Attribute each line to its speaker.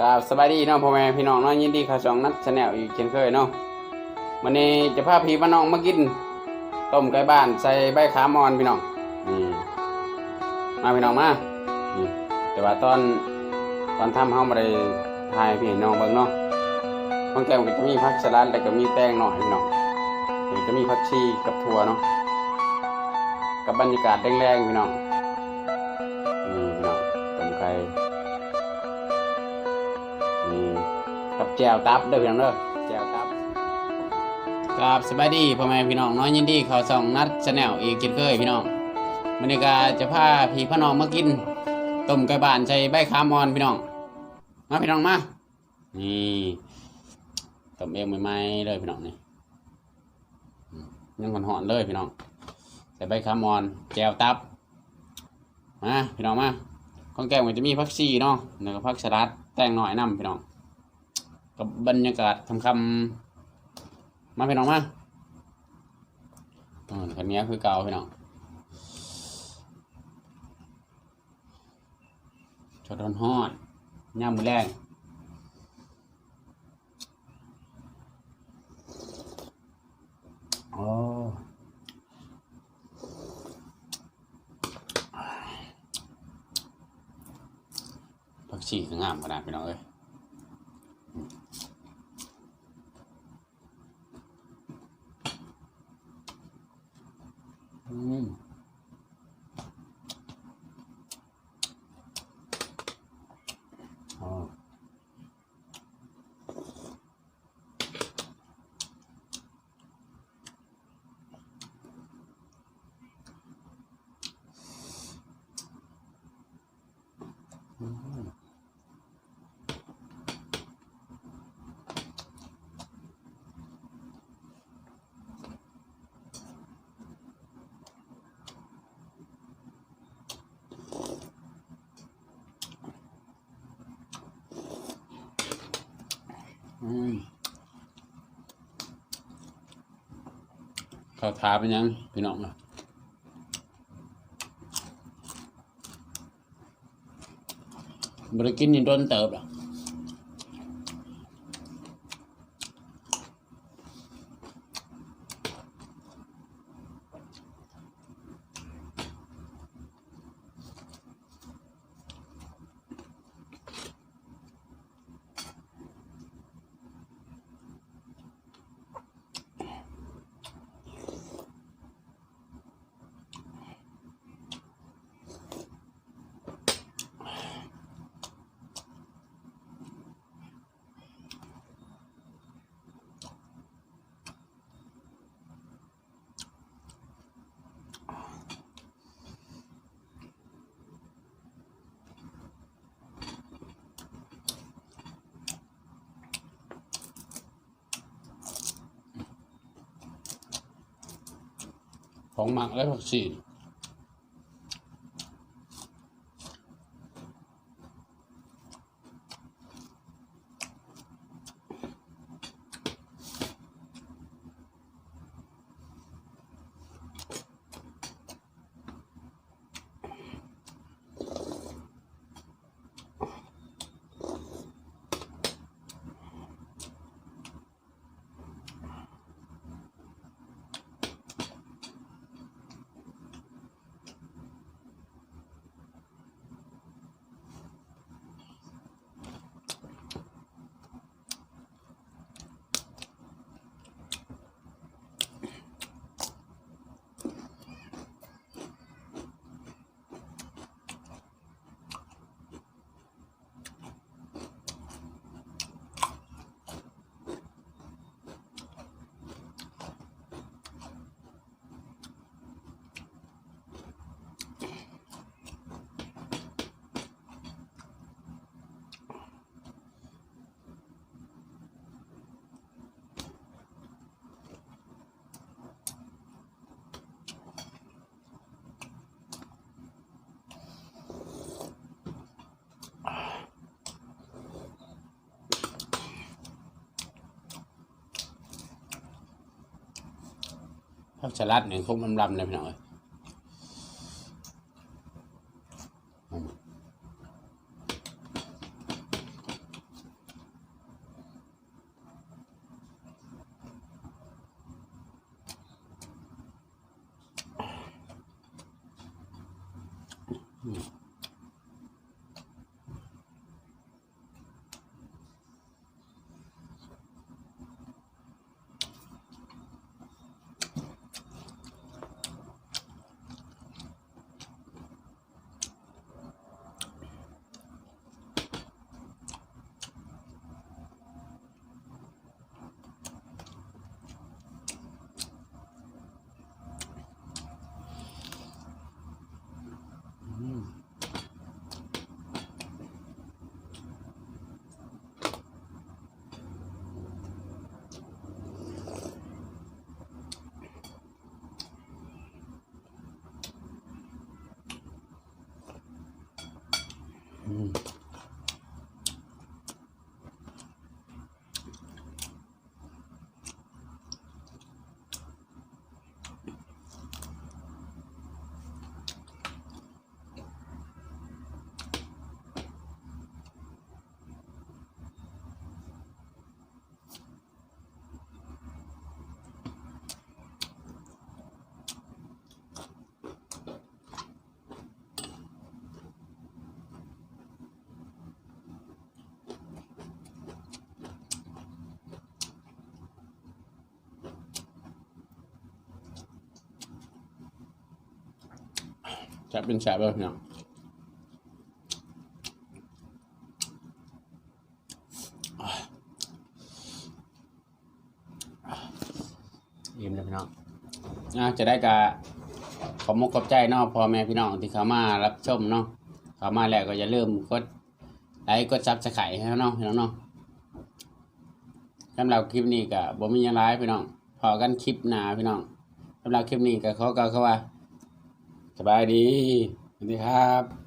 Speaker 1: กับสบายดีเนาะพ่อแม่พี่น้องเนาะยินดีข่าวสองนัดชาแนลอีกเช่นเคยเนาะวันนี้จะพาพี่พี่น้องมากินต้มไก่บ้านใส่ใบขามอนพี่น้องนี่มาพี่น้องมานี่แต่ว่าตอนตอนทำเฮาบ่ได้ถ่ายพี่น้องเบิ่งเนาะบางแก้วก็จะมีผักสลัดแล้วก็มีแป้งหน่อยพี่น้องก็จะมีผักชีกับถั่วเนาะกับบรรยากาศแรงๆพี่น้อง นี่กับแจวตับเด้อพี่น้องเด้อแจวตับกับสบายดีพ่อแม่พี่น้องน้อยยินดีเขาส่องนัดชาแนลอีกเช่นเคยพี่น้องมันนี้ก็จะพาพี่พ่อน้องมากินต้มไก่บ้านใส่ใบขามอนพี่น้องมาพี่น้องมานี่ต้มเองใหม่ๆเลยพี่น้องนี่อืมยังหอนๆเลยพี่น้องใส่ใบขามอนแจวตับมาพี่น้องมา ของแก้วมันจะมีพักซีเนาะแล้วก็ผักสลัดแต่งหน่อยน้ำพี่น้องกับบรรยากาศคำคำมาพี่น้องมาอืมคันนี้คือเก่าพี่น้องชดฮอดย่ำมือแรงโอ้ ผักชีก็งามขนาดพี่น้องเอ้ยอืมอ๋ออื เขาทาเป็นยัง พี่น้องนะบริกินนี่โดนเติบหรอ ของหมักและผักชี ผักสลัดเนี่ยคงมันลำเลยพี่น้องอืม จะเป็นแสบเลยพี่น้องยิ้มเลยพี่น้องอะจะได้กะขอมกขอบใจเนาะพ่อแม่พี่น้องที่เขามารับชมเนาะเขามาแล้วก็อย่าลืมกดไลค์กดซับสไครต์ให้เนาะพี่น้องเนาะสำหรับคลิปนี้ก็บ่มีหยังร้ายพี่น้องพอกันคลิปหนาพี่น้องสำหรับคลิปนี้ก็ขอกล่าว่า สบายดีสวัสดีครับ